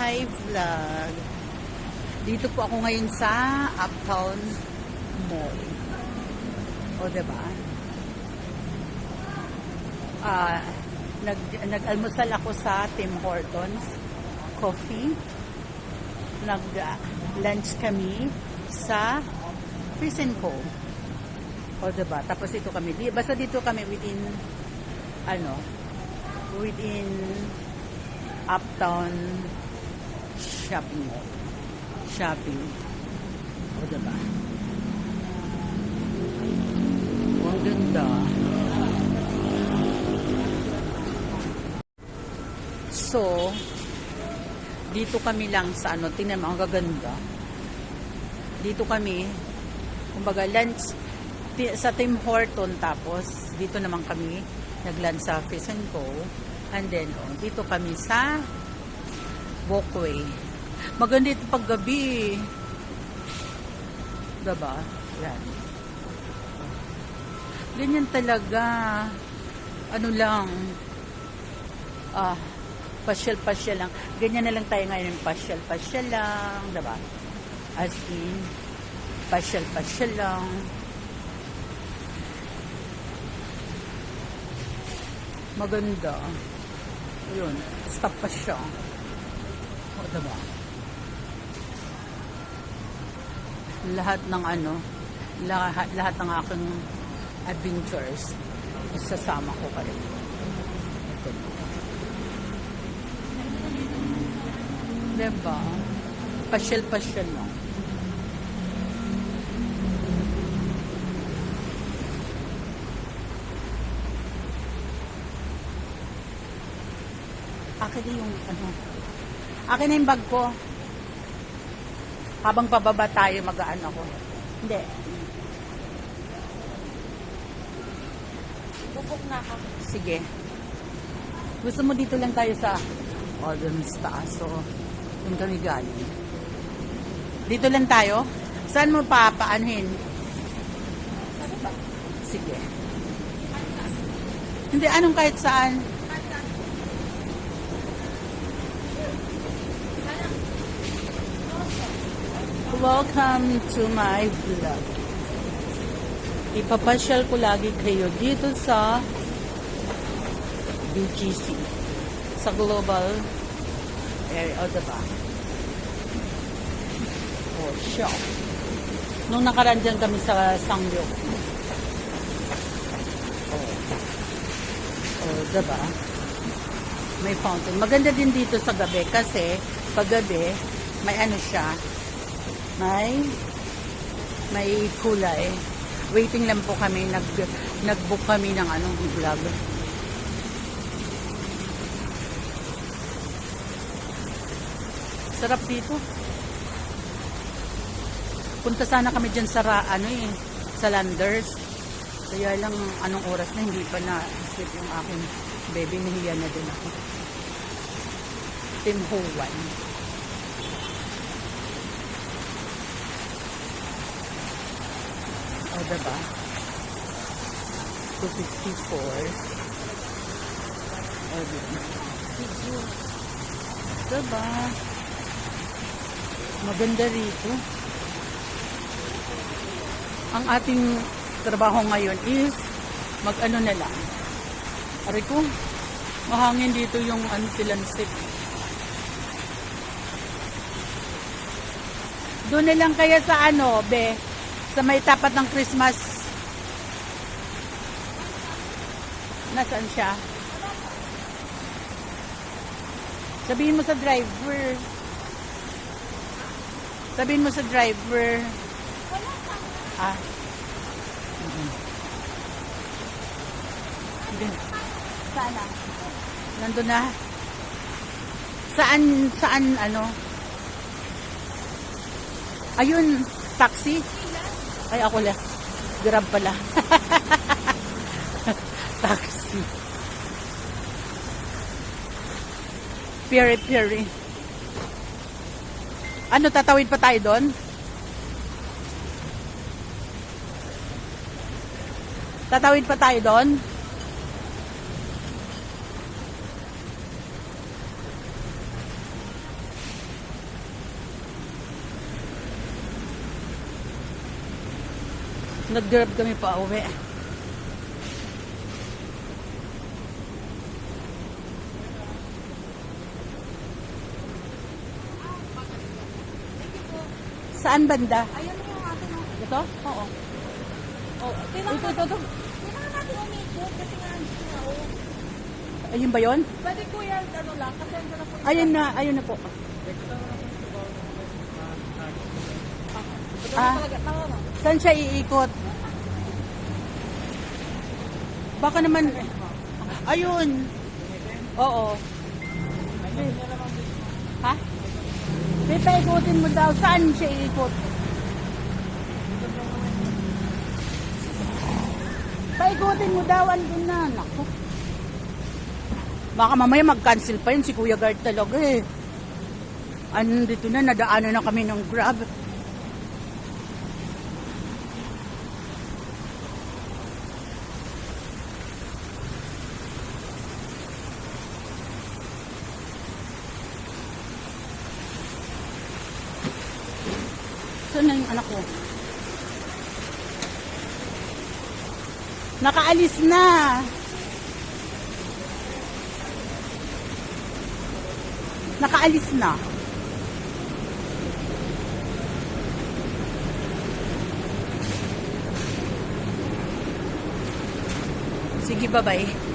Hi Vlog. Dito po ako ngayon sa Uptown Mall. O, diba? Ah, nag, nag-almusal ako sa Tim Hortons Coffee. Nag-lunch kami sa Fish Co. O, diba? Tapos ito kami. Basta dito kami within, ano, within Uptown Shopping Mall. Shopping. O, diba? Ang ganda. So, dito kami lang sa ano, tingnan mo, ang gaganda. Dito kami, kumbaga lunch sa Tim Horton tapos dito naman kami nag-lunch sa Fish and Co. And then, oh, dito kami sa walkway. Maganda ito pag gabi. Diba? Yan. Ganyan talaga. Ano lang. Ah, pasyal-pasyal lang. Ganyan na lang tayo ngayon. Pasyal-pasyal lang. Diba? As in, pasyal-pasyal lang. Maganda. Ayun. Stop pa siya. Diba? Lahat ng ano, lahat, lahat ng aking adventures, isasama ko pa rin. Diba? Pasyal-pasyal lang. Akin na yung ano. Akin na yung bag ko. Habang pababa tayo, magaan ako. Hindi. Bubok na ako. Sige. Gusto mo dito lang tayo sa Autumn's taas. So, doon kami galing. Dito lang tayo? Saan mo papaanuhin? Sige. Hindi, anong kahit saan? Welcome to my vlog. Ipapasyal ko lagi kayo dito sa BGC. Sa global area. O, diba? O, shop. Nung nakaraan dyan kami sa Sangyo. O. O, diba? May fountain. Maganda din dito sa gabi kasi pag gabi, may ano siya, may may kulay. Waiting lang po kami, nag, nag-book kami ng anong vlog. Sarap dito. Punta sana kami dyan sa, ano eh, sa Landers. Kaya lang, anong oras na, hindi pa na isip yung aking baby, nahiya na din ako. Tim Ho O, diba? 254. O, diba? Diba? Maganda rito. Ang ating trabaho ngayon is mag-ano na lang. Ari ko, mahangin dito yung antilansik. Doon na lang kaya sa ano, be, sa may tapat ng Christmas. Nasaan siya? Sabihin mo sa driver. Sabihin mo sa driver. Ah. Hindi. Sana. Nandun na. Saan, saan, ano? Ayun, taxi. Ay, ako lang. Grab pala. taxi. Piri, piri. Ano, tatawid pa tayo doon? Tatawid pa tayo doon? Nag-grab kami pa uwi. Saan banda? Ayun yung atin. oh. Ito? Oo. Oh, Ito, kailangan, ito, ito. kailangan natin umikot kasi nga hindi na oh. Ayun ba yun? Pwede kuya, ano lang, kasi na po. Ayun na, ayun na po. Ah. Talaga, tama na. Saan siya iikot? Baka naman, ayun. Oo. Ha? May paikutin mo daw. Saan siya iikot? Paikutin mo daw. Andun na. Naku. Baka mamaya mag-cancel pa yun si Kuya Guard talaga eh. Ano dito na, nadaanan na kami ng grab. Saan na yung anak ko? Nakaalis na. Nakaalis na. Sige, bye-bye.